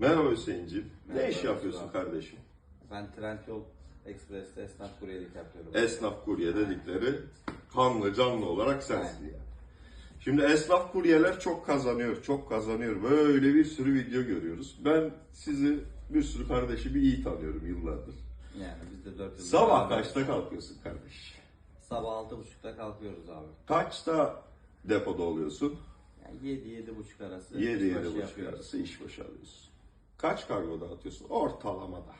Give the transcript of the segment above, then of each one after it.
Merhaba Hüseyin'ciğim. Ne iş yapıyorsun Mustafa. kardeşim? Ben Trendyol Express'te esnaf kuryelik yapıyorum. Esnaf kurye dedikleri kanlı canlı olarak sensin yani. Şimdi esnaf kuryeler çok kazanıyor, çok kazanıyor. Böyle bir sürü video görüyoruz. Ben sizi bir sürü kardeşimi iyi tanıyorum yıllardır. Yani biz de 4 yıl. Sabah kaçta kalkıyorsun kardeş? Sabah 6.30'da kalkıyoruz abi. Kaçta depoda oluyorsun? Yani 7-7.30 arası. 7 işbaşı 7 buçuk yapıyoruz. arası iş başı alıyorsun. Kaç kargo dağıtıyorsun? Ortalamada.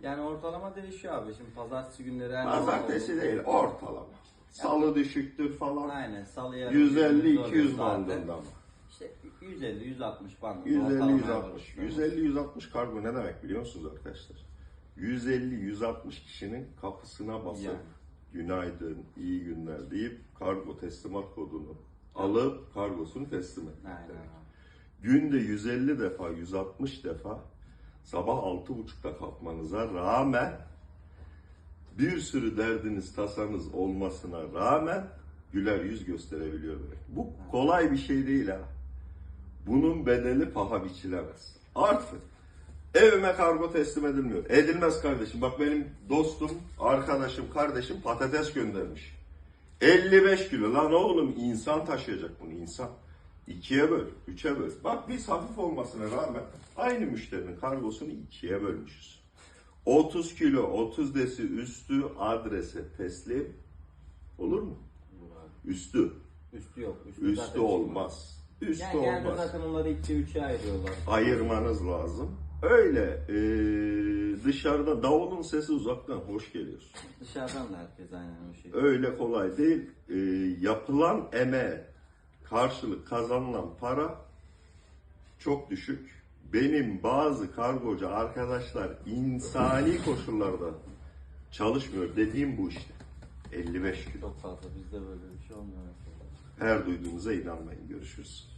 Yani ortalama değişiyor abi. Şimdi pazartesi günleri her Pazartesi değil, ortalama. Salı düşüktür falan. Aynen salıya 150-200 bandında mı? İşte 150-160 bandında. 150-160. 150-160 kargo ne demek biliyor musunuz arkadaşlar? 150-160 kişinin kapısına basıp Yani. günaydın, iyi günler deyip kargo teslimat kodunu alıp kargosunu teslim etmek Aynen demek. Günde 150 defa, 160 defa sabah 6.30'da kalkmanıza rağmen bir sürü derdiniz, tasanız olmasına rağmen güler yüz gösterebiliyor demek. Bu kolay bir şey değil ha. Bunun bedeli paha biçilemez. Artık evime kargo teslim edilmiyor. Edilmez kardeşim. Bak benim dostum, arkadaşım, kardeşim patates göndermiş. 55 kilo. Lan oğlum insan taşıyacak bunu insan. İkiye böl, üçe böl. Bak biz hafif olmasına rağmen aynı müşterinin kargosunu ikiye bölmüşüz. 30 kilo, 30 desi üstü adrese teslim olur mu? Üstü. Üstü yok. Üstü, Üstü olmaz. Üstü Yani olmaz. zaten onları 2-3'e ayırıyorlar. Ayırmanız lazım. Öyle e, dışarıda davulun sesi uzaktan hoş geliyor. Dışarıdan da herkes aynen o şey. Öyle kolay değil. E, yapılan emeğe karşılık kazanılan para çok düşük. Benim bazı kargocu arkadaşlar insani koşullarda çalışmıyor dediğim bu işte. 55 kilo. Çok fazla bizde böyle bir şey olmuyor. Her duyduğunuza inanmayın. Görüşürüz.